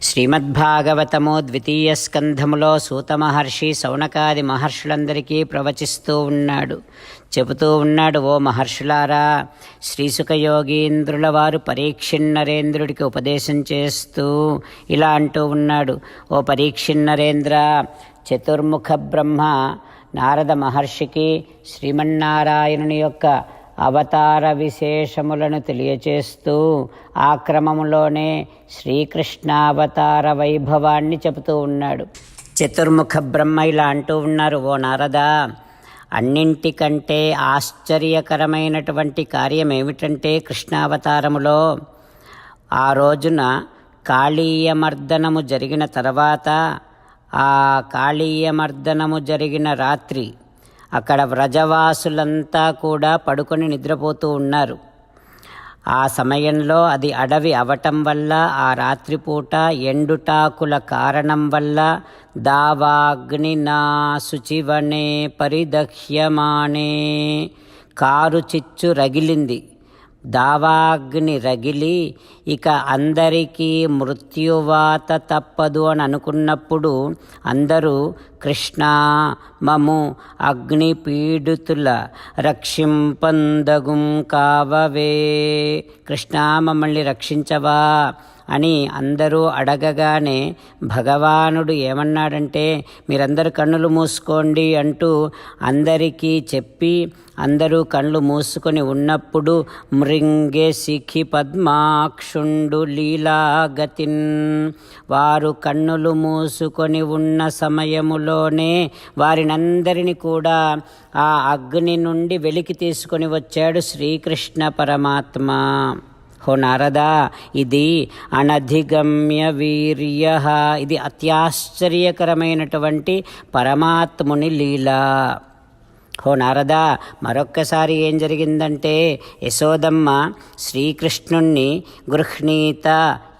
శ్రీమద్భాగవతము ద్వితీయ స్కంధములో సూత మహర్షి సౌనకాది మహర్షులందరికీ ప్రవచిస్తూ ఉన్నాడు. చెబుతూ ఉన్నాడు ఓ మహర్షులారా శ్రీసుఖ యోగీంద్రుల వారు పరీక్షిన్నరేంద్రుడికి ఉపదేశం చేస్తూ ఇలా అంటూ ఉన్నాడు. ఓ పరీక్షిన్నరేంద్ర చతుర్ముఖ బ్రహ్మ నారద మహర్షికి శ్రీమన్నారాయణుని యొక్క అవతార విశేషములను తెలియచేస్తూ ఆ క్రమములోనే శ్రీకృష్ణావతార వైభవాన్ని చెబుతూ ఉన్నాడు. చతుర్ముఖ బ్రహ్మ ఇలా అంటూ ఉన్నారు ఓ నారద అన్నింటికంటే ఆశ్చర్యకరమైనటువంటి కార్యం ఏమిటంటే కృష్ణావతారములో ఆ రోజున కాళీయమర్దనము జరిగిన తర్వాత ఆ కాళీయమర్దనము జరిగిన రాత్రి అక్కడ వ్రజవాసులంతా కూడా పడుకొని నిద్రపోతూ ఉన్నారు. ఆ సమయంలో అది అడవి అవటం వల్ల ఆ రాత్రిపూట ఎండుటాకుల కారణం వల్ల దావాగ్ని నా శుచివనే పరిదహ్యమానే. కారు చిచ్చు రగిలింది. దావాగ్ని రగిలి ఇక అందరికీ మృత్యువాత తప్పదు అని అనుకున్నప్పుడు అందరూ కృష్ణ మము అగ్నిపీడితుల రక్షింపందగుం కావవే. కృష్ణ మమ్మల్ని రక్షించవా అని అందరూ అడగగానే భగవానుడు ఏమన్నాడంటే మీరందరు కన్నులు మూసుకోండి అంటూ అందరికీ చెప్పి అందరూ కళ్ళు మూసుకొని ఉన్నప్పుడు మృంగే శిఖి పద్మాక్షుండు లీలాగతిన్. వారు కన్నులు మూసుకొని ఉన్న సమయంలోనే వారినందరిని కూడా ఆ అగ్ని నుండి వెలికి తీసుకొని వచ్చాడు శ్రీకృష్ణ పరమాత్మ. హో నారదా ఇది అనధిగమ్య వీర్య. ఇది అత్యాశ్చర్యకరమైనటువంటి పరమాత్ముని లీల. ఓ నారదా మరొక్కసారి ఏం జరిగిందంటే యశోదమ్మ శ్రీకృష్ణుణ్ణి గృహ్ణీత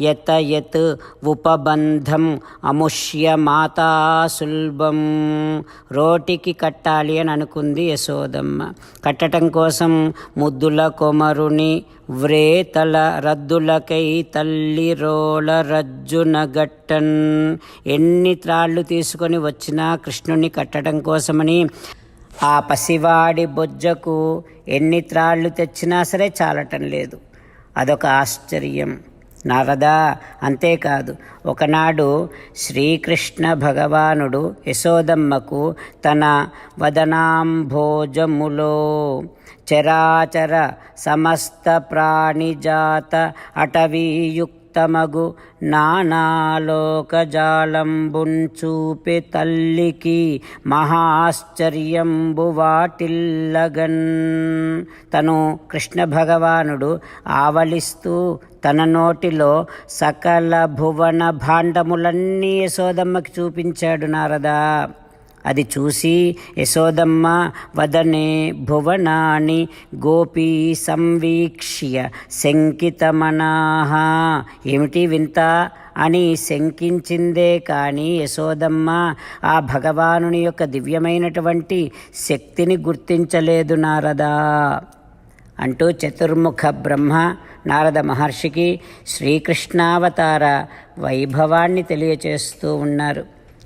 యత యత్ ఉపబంధం అముష్య మాతాసుల్భం రోటికి కట్టాలి అని అనుకుంది యశోదమ్మ. కట్టడం కోసం ముద్దుల కొమరుని వ్రేతల రద్దులకై తల్లి రోల రజ్జున గట్టన్ ఎన్ని త్రాళ్ళు తీసుకొని వచ్చినా కృష్ణుణ్ణి కట్టడం కోసమని ఆ పసివాడి బొజ్జకు ఎన్ని త్రాళ్ళు తెచ్చినా సరే చాలటం లేదు. అదొక ఆశ్చర్యం. నారదా అంతేకాదు. ఒకనాడు శ్రీకృష్ణ భగవానుడు యశోదమ్మకు తన వదనాంభోజములో చరాచర సమస్త ప్రాణిజాత అటవీయుక్త నానాలోకజాలంబున్ నానాలోకజాలంబుంచూపె తల్లికి మహాశ్చర్యంబు వాటిల్లగన్. తను కృష్ణ భగవానుడు ఆవలిస్తూ తన నోటిలో సకల భువన భాండములన్నీ యశోదమ్మకి చూపించాడు నారదా. అది చూసి యశోదమ్మ వదనే భువనాని గోపీ సంవీక్ష్య శంకితమనాహ. ఏమిటి వింత? అని శంకించిందే కానీ యశోదమ్మ ఆ భగవానుని యొక్క దివ్యమైనటువంటి శక్తిని గుర్తించలేదు నారదా. అంటూ చతుర్ముఖ బ్రహ్మ నారద మహర్షికి శ్రీకృష్ణావతార వైభవాన్ని తెలియచేస్తూ ఉన్నారు.